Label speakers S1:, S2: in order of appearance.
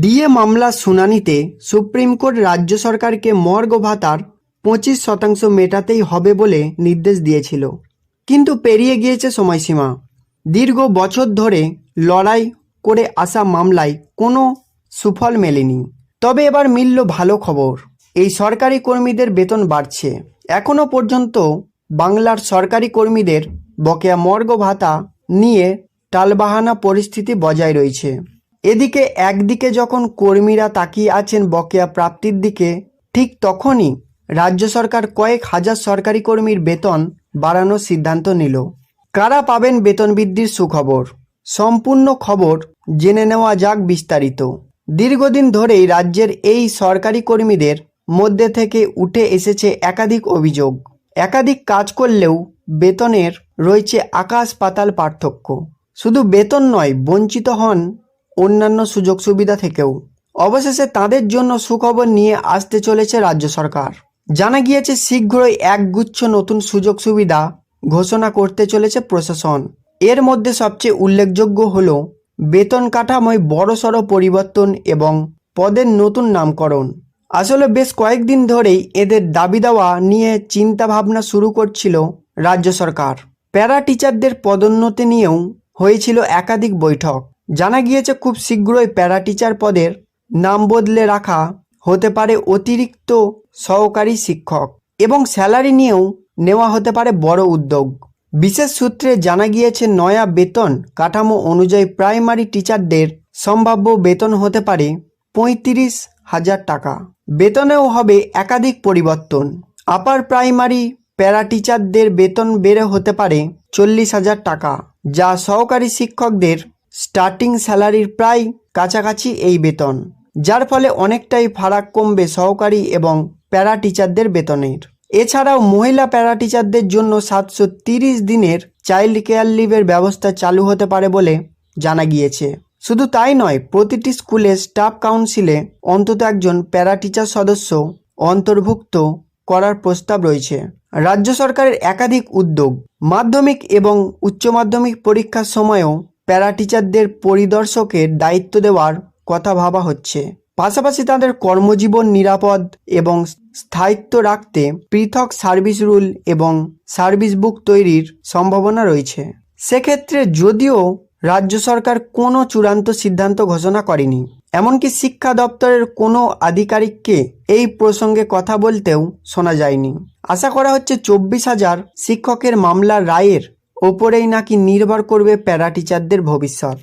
S1: DA মামলার শুনানিতে supreme court রাজ্য সরকারকে মর্গ ভাতার পঁচিশ শতাংশ মেটাতেই হবে বলে নির্দেশ দিয়েছিল। কিন্তু পেরিয়ে গিয়েছে সময়সীমা। দীর্ঘ বছর ধরে লড়াই করে আসা মামলায় কোনো সুফল মেলেনি। তবে এবার মিলল ভালো খবর। এই সরকারি কর্মীদের বেতন বাড়ছে। এখনও পর্যন্ত বাংলার সরকারি কর্মীদের বকেয়া মর্গ ভাতা নিয়ে টালবাহানা পরিস্থিতি বজায় রয়েছে। এদিকে একদিকে যখন কর্মীরা তাকিয়ে আছেন বকেয়া প্রাপ্তির দিকে, ঠিক তখনই রাজ্য সরকার কয়েক হাজার সরকারি কর্মীর বেতন বাড়ানোর সিদ্ধান্ত নিল। কারা পাবেন বেতন বৃদ্ধির সুখবর? সম্পূর্ণ খবর জেনে নেওয়া যাক বিস্তারিত। দীর্ঘদিন ধরেই রাজ্যের এই সরকারি কর্মীদের মধ্যে থেকে উঠে এসেছে একাধিক অভিযোগ। একাধিক কাজ করলেও বেতনের রয়েছে আকাশ পাতাল পার্থক্য। শুধু বেতন নয়, বঞ্চিত হন অন্যান্য সুযোগ সুবিধা থেকেও। অবশেষে তাদের জন্য সুখবর নিয়ে আসতে চলেছে রাজ্য সরকার। জানা গিয়েছে, শীঘ্রই একগুচ্ছ নতুন সুযোগ সুবিধা ঘোষণা করতে চলেছে প্রশাসন। এর মধ্যে সবচেয়ে উল্লেখযোগ্য হল, বেতন কাঠামোয় বড়সড় পরিবর্তন এবং পদের নতুন নামকরণ। আসলে বেশ কয়েকদিন ধরেই এদের দাবি দেওয়া নিয়ে চিন্তা ভাবনা শুরু করছিল রাজ্য সরকার। প্যারা টিচারদের পদোন্নতি নিয়েও হয়েছিল একাধিক বৈঠক। জানা গিয়েছে খুব শীঘ্রই প্যারা টিচার পদের নাম বদলে রাখা হতে পারে অতিরিক্ত সহকারী শিক্ষক এবং স্যালারি নিয়েও নেওয়া হতে পারে বড় উদ্যোগ। বিশেষ সূত্রে জানা গিয়েছে, নয়া বেতন কাঠামো অনুযায়ী প্রাইমারি টিচারদের সম্ভাব্য বেতন হতে পারে পঁয়ত্রিশ হাজার টাকা। বেতনেও হবে একাধিক পরিবর্তন। আপার প্রাইমারি প্যারা টিচারদের বেতন বেড়ে হতে পারে চল্লিশ হাজার টাকা, যা সহকারী শিক্ষকদের স্টার্টিং স্যালারির প্রায় কাছাকাছি এই বেতন, যার ফলে অনেকটাই ফারাক কমবে সহকারী এবং প্যারা টিচারদের বেতনের। এছাড়াও মহিলা প্যারা টিচারদের জন্য সাতশো দিনের চাইল্ড কেয়ার লিভের ব্যবস্থা চালু হতে পারে বলে জানা গিয়েছে। শুধু তাই নয়, প্রতিটি স্কুলে স্টাফ কাউন্সিলে অন্তত একজন প্যারা টিচার সদস্য অন্তর্ভুক্ত করার প্রস্তাব রয়েছে। রাজ্য সরকারের একাধিক উদ্যোগ, মাধ্যমিক এবং উচ্চ মাধ্যমিক পরীক্ষার সময়ও প্যারা টিচারদের পরিদর্শকের দায়িত্ব দেওয়ার কথা ভাবা হচ্ছে। পাশাপাশি তাদের কর্মজীবন নিরাপদ এবং স্থায়িত্ব রাখতে পৃথক সার্ভিস রুল এবং সার্ভিস বুক তৈরির সম্ভাবনা রয়েছে। সেক্ষেত্রে যদিও রাজ্য সরকার কোনো চূড়ান্ত সিদ্ধান্ত ঘোষণা করেনি, এমনকি শিক্ষা দপ্তরের কোনো আধিকারিককে এই প্রসঙ্গে কথা বলতেও শোনা যায়নি। আশা করা হচ্ছে চব্বিশ হাজার শিক্ষকের মামলার রায়ের ওপরেই নাকি নির্ভর করবে প্যারা টিচারদের ভবিষ্যৎ।